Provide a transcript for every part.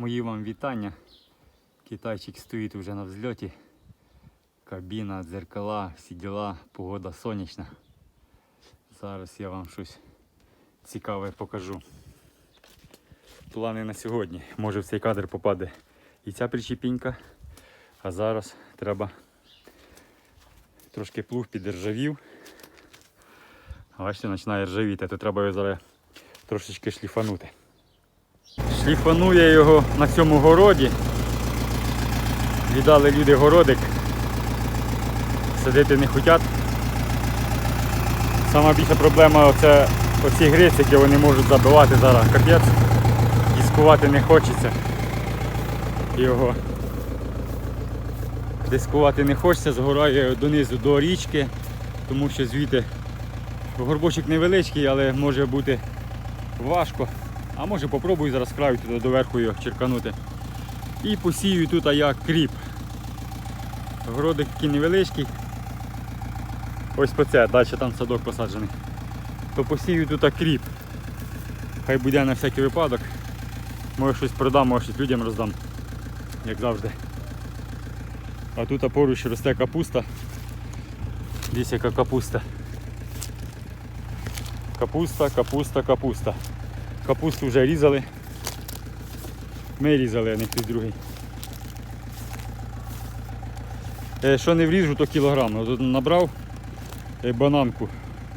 Мої вам вітання. Китайчик стоїть вже на взльоті. Кабіна, дзеркала, всі діла, погода сонячна. Зараз я вам щось цікаве покажу. Плани на сьогодні. Може в цей кадр попаде і ця причепінька. А зараз треба трошки плуг підржавів. Бачите, починає ржавіти, то треба його зараз трошечки шліфанути. Шліфаную я його на цьому городі. Віддали люди городик. Садити не хочуть. Сама більша проблема це оці грицики вони можуть забивати зараз капець. Дискувати не хочеться. Його дискувати не хочеться, згорає донизу до річки, тому що звідти горбочок невеличкий, але може бути важко. А може попробую зараз краю туди доверху його черканути. І посію тут а як кріп. Городик такий невеличкий. Ось по це, далі там садок посаджений. То посію тут кріп. Хай буде на всякий випадок. Може щось продам, може щось людям роздам. Як завжди. А тут поруч росте капуста. Десь яка капуста. Капуста, капуста, капуста. Капусту вже різали. Ми різали, а не хтось другий. Е, Що не вріжу, то кілограм. От набрав е, бананку.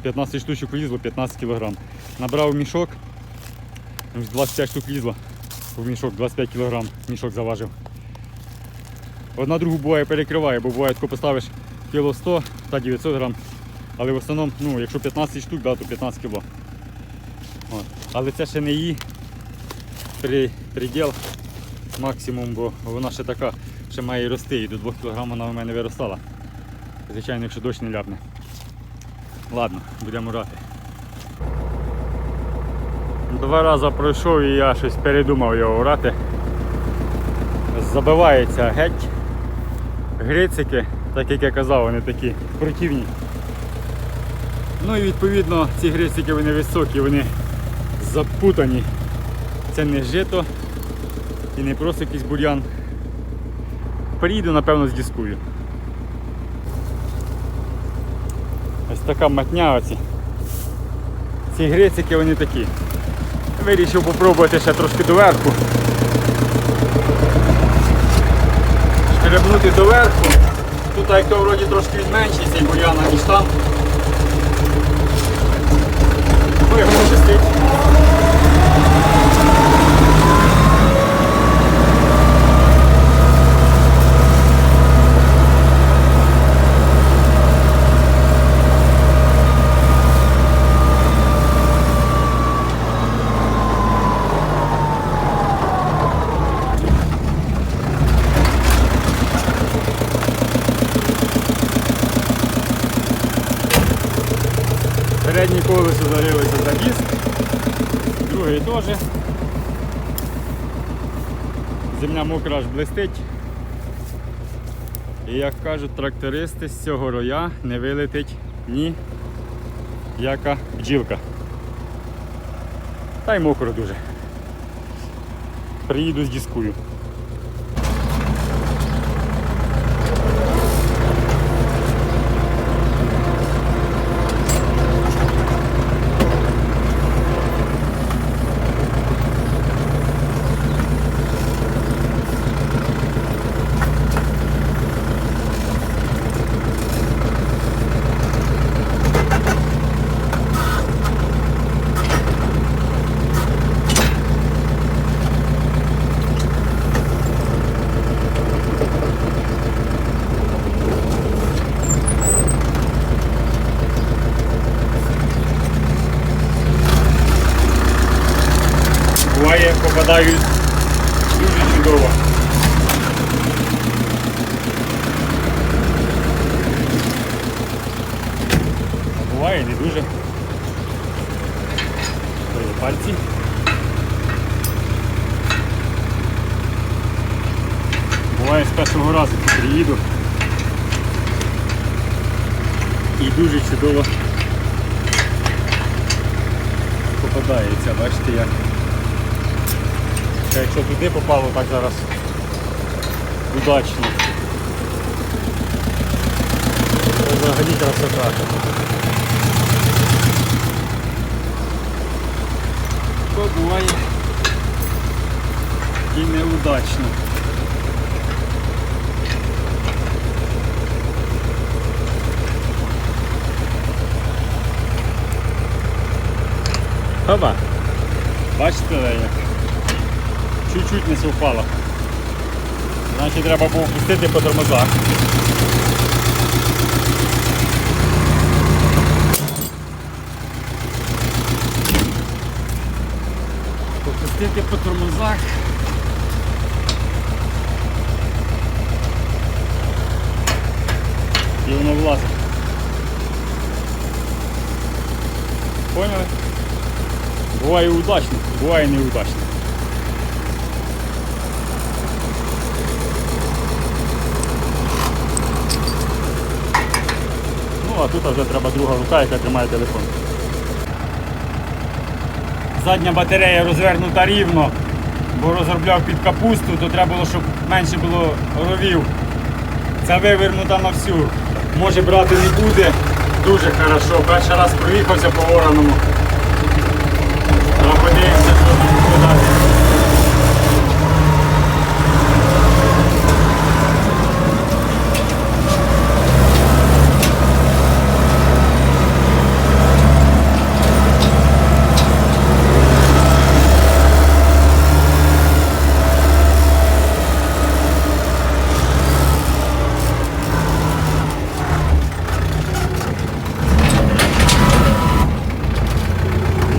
15 штучок влізло, 15 кілограм. Набрав мішок. 25 штук влізло в мішок, 25 кілограм мішок заважив. Одна другу буває перекриває, бо буває, коли поставиш кіло 100 та 900 грам. Але в основному, ну, якщо 15 штук, да, то 15 кіло. От. Але це ще не її при, приділ максимум, бо вона ще така, ще має рости і до 2 кг вона в мене виростала. Звичайно, якщо дощ не ляпне. Ладно, будемо рати. Два рази пройшов і я щось передумав його орати. Забивається геть. Грицики, так як я казав, вони такі противні. Ну і відповідно ці грицики вони високі, вони запутані. Це не жито і не просто якийсь бур'ян. Приїду, напевно, з дискую. Ось така матня оці. Ці грицики вони такі. Вирішив попробувати ще трошки доверху. Шкребнути доверху. Тут як то вроді трошки він менший цей бур'ян, ніж там. Ну, як щастить. Колесо за диск, другий теж. Земля мокра аж блистить. І як кажуть трактористи, з цього роя не вилетить ні яка бджілка. Та й мокро дуже. Приїду з дискую. Буває, попадають дуже чудово. А не дуже. Пальці. Буває з першого разу приїду. І дуже чудово попадається, бачите як. Якщо туди попало, так зараз удачно. Це взагалі красота. То буває і неудачно. Хоба. Бачите, як? Чуть-чуть не совпало. Значить треба було пустити по тормозах. Попустити по тормозах. І воно влазить. Поняли? Буває удачно, буває неудачно. Ну, а тут вже треба друга рука, яка тримає телефон. Задня батарея розвернута рівно, бо розробляв під капусту, то треба було, щоб менше було ровів. Це вивернута на всю. Може брати не буде. Дуже хорошо. Перший раз проїхався по вороному. Подивимося, що тут далі.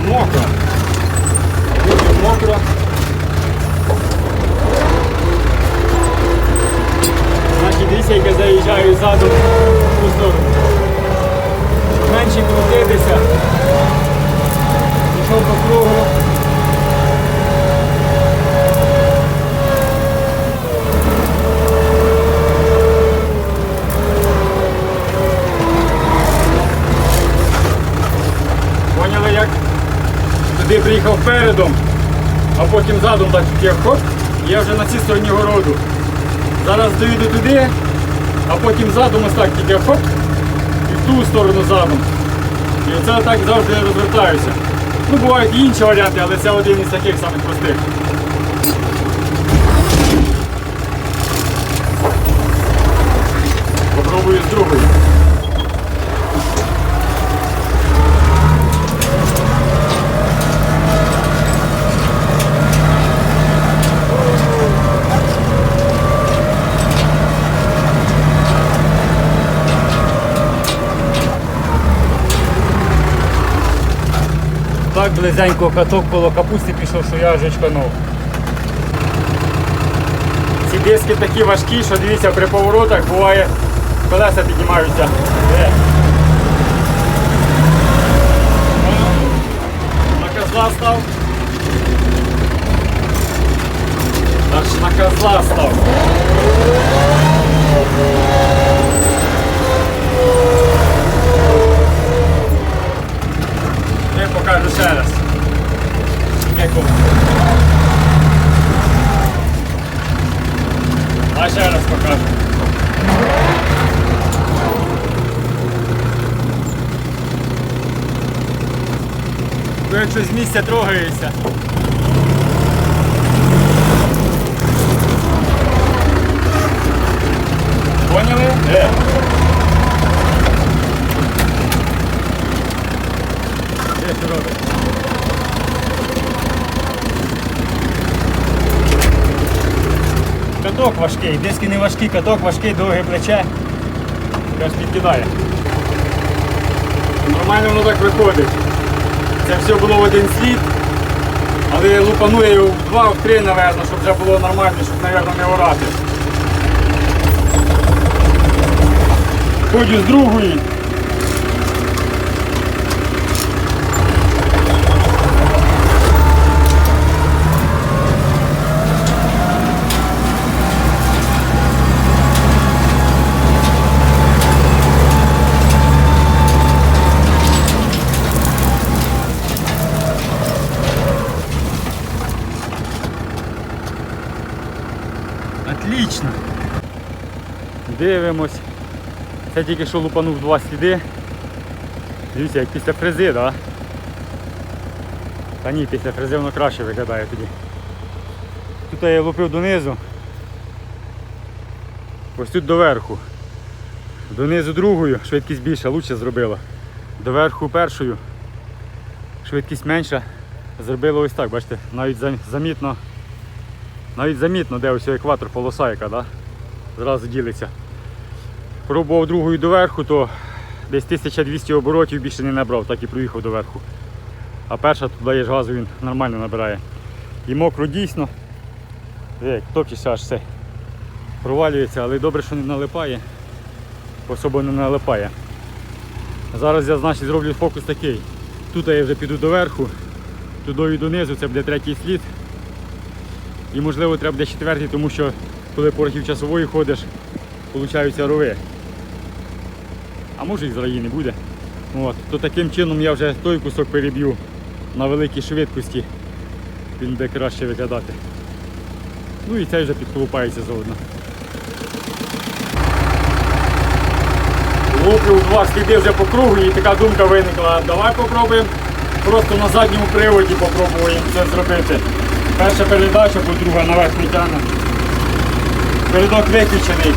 Мокро. Дуже мокро. Значить, дивіться, як я заїжджаю ззаду в ту сторону. Щоб менше крутитися. Пішов по кругу. Поняли як? Туди приїхав передом, а потім задом так хоп, і я вже на цій стороні городу. Зараз доїду туди, а потім задом ось так тільки хоп, і в ту сторону задом. І оце так завжди розвертаюся. Ну, бувають і інші варіанти, але це один із таких самих простих. Попробую з другої. Так близенько каток коло капусти пішов, що я вже чканув. Ці диски такі важкі, що дивіться, при поворотах буває колеса піднімаються. Е. На козла став. Аж на козла став. Я покажу ще раз. Яку. А ще раз покажу. Ну, з місця трогається. Поняли? Е. Де що робить? Каток важкий, диски не важкі, каток важкий, довге плече. Якраз підкидає. Нормально воно так виходить. Це все було в один слід. Але лупаную його в два, в три, напевно, щоб вже було нормально, щоб, мабуть, не орати. Ходю з другої. Це тільки що лупанув два сліди. Дивіться, як після фрези? Да? Та ні, після фрези воно краще виглядає тоді. Тут я лупив донизу. Ось тут доверху. Донизу другою швидкість більша, лучше зробила. Доверху першою швидкість менша. Зробила ось так, бачите, навіть замітно, навіть замітно, де ось екватор полоса яка, да? зразу ділиться. Пробував другою доверху, то десь 1200 оборотів більше не набрав, так і проїхав доверху. А перша тут даєш газу, він нормально набирає. І мокро дійсно. Як топчешся аж все. Провалюється, але добре, що не налипає. Особо не налипає. Зараз я значить зроблю фокус такий. Тут я вже піду доверху, туди і донизу, це буде третій слід. І можливо треба буде четвертий, тому що коли по рахів часової ходиш, получаються рови. А може і з раї не буде. От. То таким чином я вже той кусок переб'ю на великій швидкості. Він буде краще виглядати. Ну і цей вже підколупається заодно. Луплю два сліди вже по кругу і така думка виникла. Давай попробуємо просто на задньому приводі попробуємо це зробити. Перша передача, бо друга наверх не тягне. Передок виключений.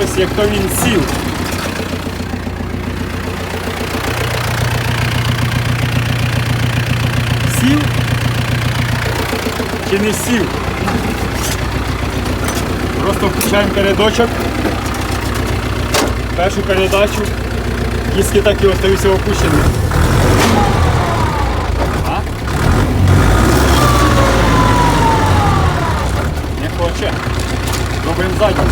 Щось як то він сів. Сів? Чи не сів? Просто включаємо передочок. Першу передачу. Диски так і остаються опущені. Не хоче. Робимо задню.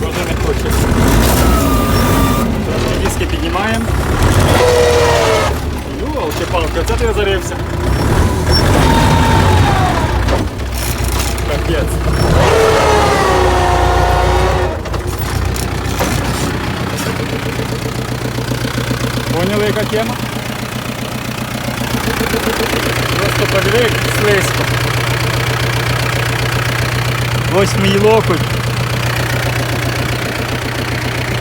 Тоже не хоче. Трошки диски піднімаємо. Юлки палки, оце ти зарився. Капець. Поняли, яка тема? Просто подиви, як слизько. Ось мій локоть.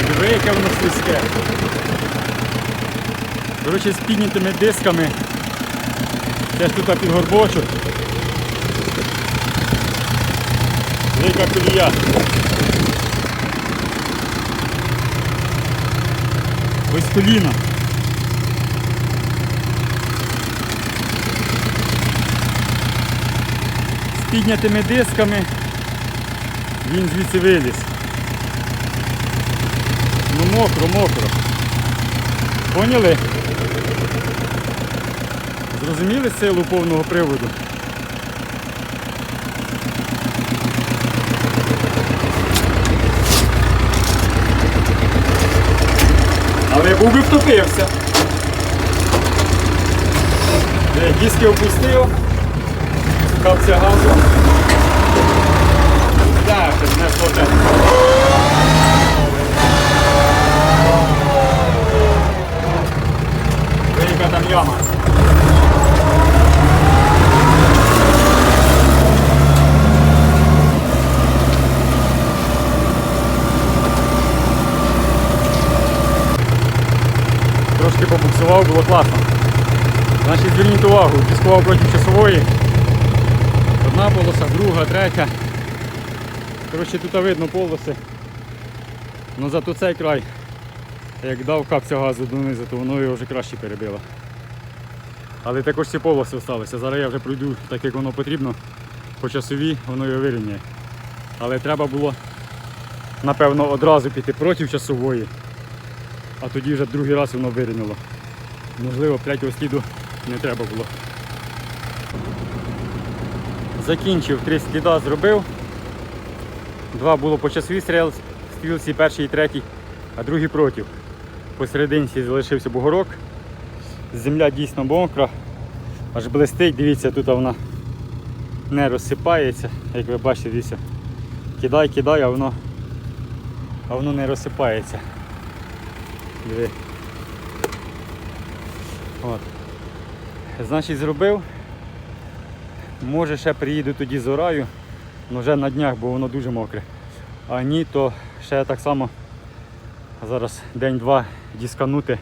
Диви, яке воно слизьке. Коротше, з піднятими дисками. Це ж тут під горбочок. Велика колія. Ось коліна. З піднятими дисками він звідси виліз. Ну мокро, мокро. Поняли? Зрозуміли силу повного приводу? Але був би втопився. Е, Диски опустив, капця газу. Так, не сложне. Яка там яма. Трошки побуксував, було класно. Значить, зверніть увагу, дискував проти часової. Одна полоса, друга, третя. Коротше, тут видно полоси. Ну зато цей край, як дав капця газу донизу, то воно його вже краще перебило. Але також ці полоси залишилися. Зараз я вже пройду так, як воно потрібно. По часові воно його вирівняє. Але треба було, напевно, одразу піти проти часової, а тоді вже другий раз воно вирівняло. Можливо, третього сліду не треба було. Закінчив три сліда, зробив. Два було по часовій стріл- стрілці, перший і третій, а другий проти. Посерединці залишився бугорок. Земля дійсно мокра, аж блистить, дивіться, тут вона не розсипається, як ви бачите, дивіться. Кидай, кидай, а воно, а воно не розсипається. Диви. От. Значить, зробив. Може ще приїду тоді з ораю, але вже на днях, бо воно дуже мокре. А ні, то ще так само зараз день-два дісканути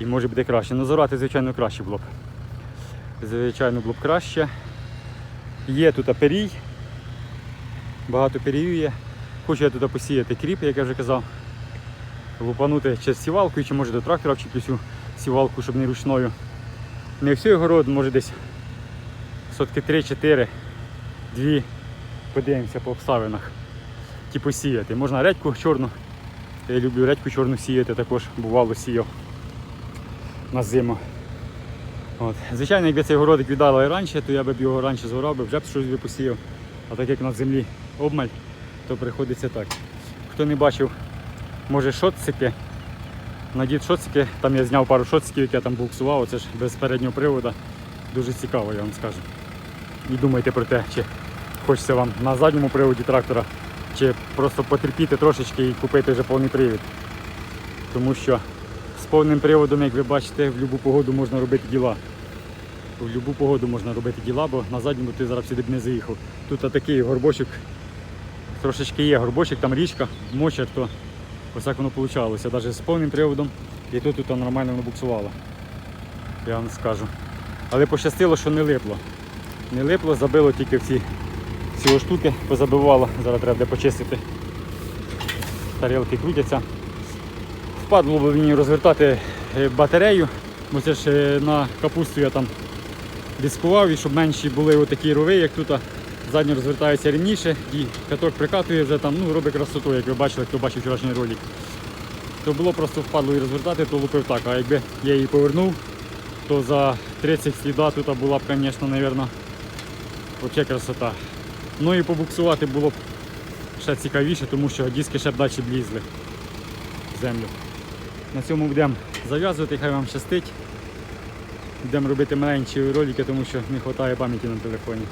і може буде краще. Ну зорати, звичайно, краще було б. Звичайно, було б краще. Є тут перій, багато перію є. Хочу я тут посіяти кріп, як я вже казав. Лупанути чи сівалкою, чи може до трактора вчіплю цю сівалку, щоб не ручною. Не всю город, може десь сотки 3-4, дві. Подивимося по обставинах. Ті посіяти. Можна редьку чорну. Я люблю редьку чорну сіяти, також бувало сіяв на зиму. От. Звичайно, якби цей городик віддали раніше, то я б його раніше зорав, би, вже б щось посіяв. А так як на землі обмаль, то приходиться так. Хто не бачив, може шоцики. Надіт шоцики, там я зняв пару шоциків, які я там буксував, це ж без переднього приводу. Дуже цікаво, я вам скажу. І думайте про те, чи хочеться вам на задньому приводі трактора, чи просто потерпіти трошечки і купити вже повний привід. Тому що з повним приводом, як ви бачите, в будь-яку погоду можна робити діла. В будь-яку погоду можна робити діла, бо на задньому ти зараз сюди б не заїхав. Тут такий горбочок, трошечки є горбочок, там річка, мочер, то ось так воно вийшло. Навіть з повним приводом і тут, тут нормально воно буксувало. Я вам скажу. Але пощастило, що не липло. Не липло, забило тільки в ці, ці штуки, позабивало. Зараз треба буде почистити. Тарілки крутяться. Впадло б мені розвертати е, батарею, бо це ж е, на капусту я там дискував і щоб менші були отакі рови, як тут. Задні розвертаються рівніше і каток прикатує вже там, ну, робить красоту, як ви бачили, хто бачив вчорашній ролик. То було просто впадло її розвертати, то лупив так. А якби я її повернув, то за 30 сліда тут була б, звісно, мабуть, взагалі красота. Ну і побуксувати було б ще цікавіше, тому що диски ще б далі влізли в землю. На цьому будемо зав'язувати, хай вам щастить. Будемо робити маленькі ролики, тому що не вистачає пам'яті на телефоні.